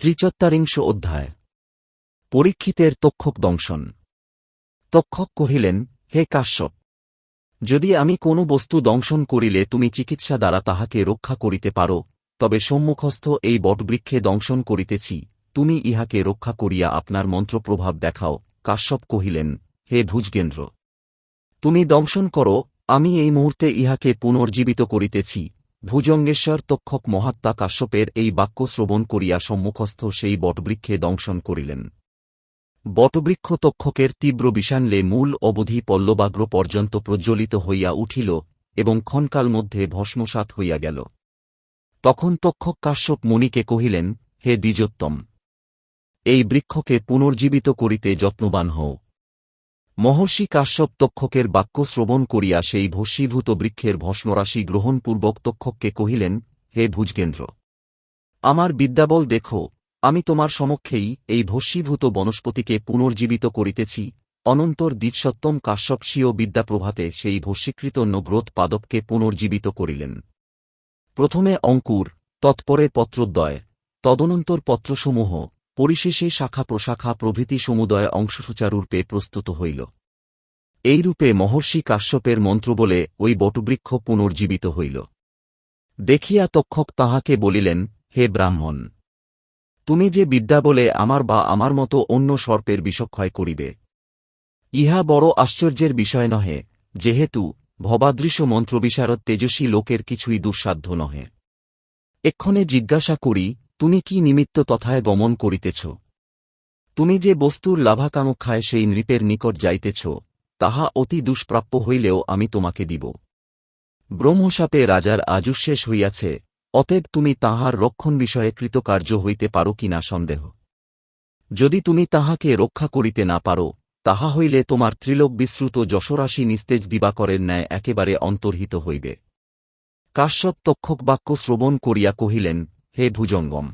ত্রিচত্বারিংশ অধ্যায়। পরীক্ষিতের তক্ষক দংশন। তক্ষক কহিলেন, হে কাশ্যপ! যদি আমি কোনো বস্তু দংশন করিলে তুমি চিকিৎসা দ্বারা তাহাকে রক্ষা করিতে পারো, তবে সম্মুখস্থ এই বটবৃক্ষে দংশন করিতেছি, তুমি ইহাকে রক্ষা করিয়া আপনার মন্ত্রপ্রভাব দেখাও। কাশ্যপ কহিলেন, হে ভুজগেন্দ্র! তুমি দংশন করো, আমি এই মুহূর্তে ইহাকে পুনর্জীবিত করিতেছি ভুজঙ্গেশ্বর তক্ষক মহাত্মা কাশ্যপের এই বাক্য শ্রবণ করিয়া সম্মুখস্থ সেই বটবৃক্ষে দংশন করিলেন। বটবৃক্ষ তক্ষকের তীব্র বিষাণলে মূল অবধি পল্লবাগ্র পর্যন্ত প্রজ্বলিত হইয়া উঠিল এবং ক্ষণকাল মধ্যে ভস্মসাৎ হইয়া গেল। তখন তক্ষক কাশ্যপ মণিকে কহিলেন, হে দ্বিজোত্তম, এই বৃক্ষকে পুনর্জীবিত করিতে যত্নবান হও। মহর্ষি কাশ্যপ তক্ষকের বাক্য শ্রবণ করিয়া সেই ভস্মীভূত বৃক্ষের ভস্মরাশি গ্রহণপূর্বক তক্ষককে কহিলেন, হে ভুজগেন্দ্র, আমার বিদ্যাবল দেখো, আমি তোমার সমক্ষেই এই ভস্মীভূত বনস্পতিকে পুনর্জীবিত করিতেছি। অনন্তর দ্বিজসত্তম কাশ্যপ স্বীয় বিদ্যাপ্রভাতে সেই ভস্মীকৃত নগ্রোধ পাদপকে পুনর্জীবিত করিলেন। প্রথমে অঙ্কুর, তৎপরে পত্রদ্বয়, তদনন্তর পত্রসমূহ পরিশেষে শাখা প্রশাখা প্রভৃতি সমুদয় অংশসূচারূপে প্রস্তুত হইল। এইরূপে মহর্ষি কাশ্যপের মন্ত্র বলে ওই বটবৃক্ষ পুনর্জীবিত হইল। দেখিয়া তক্ষক তাহাকে বলিলেন, হে ব্রাহ্মণ, তুমি যে বিদ্যা বলে আমার বা আমার মতো অন্য সর্পের বিষক্ষয় করিবে, ইহা বড় আশ্চর্যের বিষয় নহে, যেহেতু ভবাদৃশ্য মন্ত্রবিশারদ তেজস্বী লোকের কিছুই দুঃসাধ্য নহে। এক্ষণে জিজ্ঞাসা করি তুমি কি নিমিত্ত তথায় গমন করিতেছ? তুমি যে বস্তুর লাভাকাঙ্ক্ষায় সেই নৃপের নিকট যাইতেছ, তাহা অতি দুষ্প্রাপ্য হইলেও আমি তোমাকে দিব। ব্রহ্মসাপে রাজার আজুশেষ হইয়াছে, অতএব তুমি তাহার রক্ষণ বিষয়ে কৃতকার্য হইতে পারো কিনা সন্দেহ। যদি তুমি তাহাকে রক্ষা করিতে না পারো, তাহা হইলে তোমার ত্রিলোক বিশ্রুত যশরাশি নিস্তেজ দিবাকরের ন্যায় একেবারে অন্তর্হিত হইবে। কাশ্যপ তক্ষক বাক্য শ্রবণ করিয়া কহিলেন হে ভুজঙ্গম!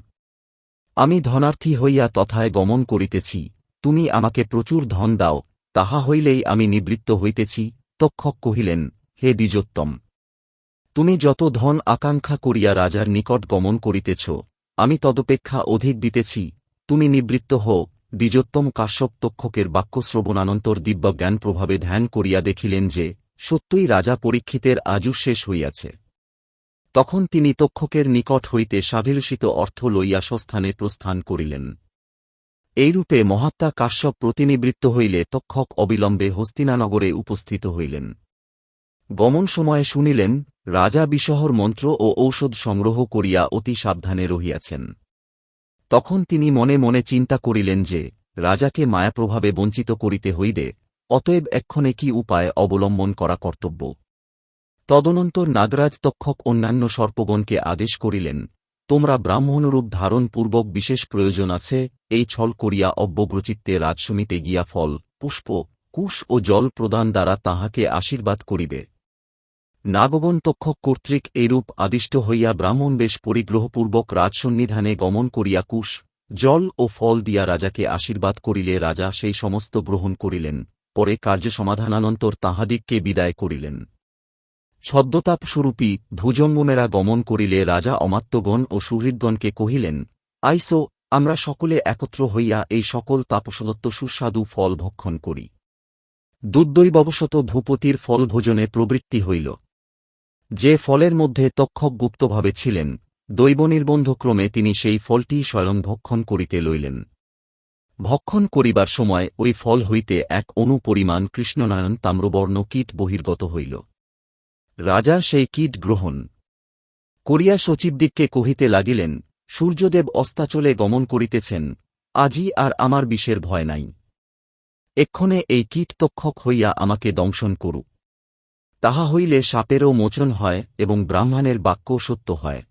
আমি ধনার্থী হইয়া তথায় গমন করিতেছি, তুমি আমাকে প্রচুর ধন দাও, তাহা হইলেই আমি নিবৃত্ত হইতেছি, তক্ষক কহিলেন, হে দ্বিজোত্তম! তুমি যত ধন আকাঙ্ক্ষা করিয়া রাজার নিকট গমন করিতেছ, আমি তদপেক্ষা অধিক দিতেছি, তুমি নিবৃত্ত হও, দ্বিজোত্তম কাশ্যপ তক্ষকের বাক্য শ্রবণানন্তর দিব্য প্রভাবে ধ্যান করিয়া দেখিলেন যে, সত্যই রাজা পরীক্ষিতের আজু শেষ হইয়াছে। তখন তিনি তক্ষকের নিকট হইতে সাভিলষিত অর্থ লইয়া স্বস্থানে প্রস্থান করিলেন। এইরূপে মহাত্মা কাশ্যপ প্রতিনিবৃত্ত হইলে তক্ষক অবিলম্বে হস্তিনানগরে উপস্থিত হইলেন। গমন সময়ে শুনিলেন, রাজা বিশহর মন্ত্র ও ঔষধ সংগ্রহ করিয়া অতি সাবধানে রহিয়াছেন। তখন তিনি মনে মনে চিন্তা করিলেন যে, রাজাকে মায়াপ্রভাবে বঞ্চিত করিতে হইবে, অতএব এক্ষণে কি উপায় অবলম্বন করা কর্তব্য? তদনন্তর নাগরাজ তক্ষক অন্যান্য সর্পগণকে আদেশ করিলেন, তোমরা ব্রাহ্মণরূপ ধারণ পূর্বক বিশেষ প্রয়োজন আছে, এই ছল করিয়া অব্যগ্রচিত্তে রাজসমিতে গিয়া ফল, পুষ্প, কুশ ও জল প্রদান দ্বারা তাহাকে আশীর্বাদ করিবে। নাগগণ তক্ষক কর্তৃক এইরূপ আদিষ্ট হইয়া ব্রাহ্মণ বেশ পরিগ্রহপূর্বক রাজসন্নিধানে গমন করিয়া কুশ, জল ও ফল দিয়া রাজাকে আশীর্বাদ করিলে রাজা সেই সমস্ত গ্রহণ করিলেন, পরে কার্য সমাধানানন্তর তাহাদিগকে বিদায় করিলেন। ছদ্মতাপস্বরূপী ভুজঙ্গমেরা গমন করিলে রাজা অমাত্যগণ ও সুহৃদগণকে কহিলেন, আইসো, আমরা সকলে একত্র হইয়া এই সকল তাপসদত্ত সুস্বাদু ফল ভক্ষণ করি। দুর্দৈববশত ভূপতির ফল ভোজনে প্রবৃত্তি হইল। যে ফলের মধ্যে তক্ষক গুপ্তভাবে ছিলেন, দৈবনির্বন্ধক্রমে তিনি সেই ফলটি স্বয়ং ভক্ষণ করিতে লইলেন। ভক্ষণ করিবার সময় ওই ফল হইতে এক অনুপরিমাণ কৃষ্ণনায়ন তাম্রবর্ণ কীট বহির্গত হইল। রাজা সেই কীট গ্রহণ করিয়া সচিবদিককে কহিতে লাগিলেন, সূর্যদেব অস্তাচলে গমন করিতেছেন আজই আর আমার বিষের ভয় নাই। এক্ষণে এই কীট তক্ষক হইয়া আমাকে দংশন করুক। তাহা হইলে সাপেরও মোচন হয় এবং ব্রাহ্মণের বাক্য সত্য হয়।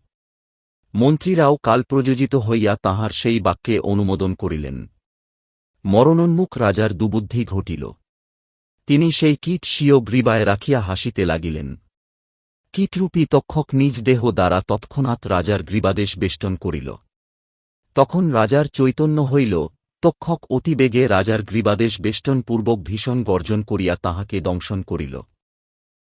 মন্ত্রীরাও কালপ্রযোজিত হইয়া তাহার সেই বাক্যে অনুমোদন করিলেন। মরণোন্মুখ রাজার দুবুদ্ধি ঘটিল। তিনি সেই কীট স্বীয় গ্রীবায় রাখিয়া হাসিতে লাগিলেন। কীটরূপী তক্ষক নিজ দেহ দ্বারা তৎক্ষণাৎ রাজার গ্রীবাদেশ বেষ্টন করিল। তখন রাজার চৈতন্য হইল, তক্ষক অতিবেগে রাজার গ্রীবাদেশ বেষ্টনপূর্বক ভীষণ গর্জন করিয়া তাহাকে দংশন করিল।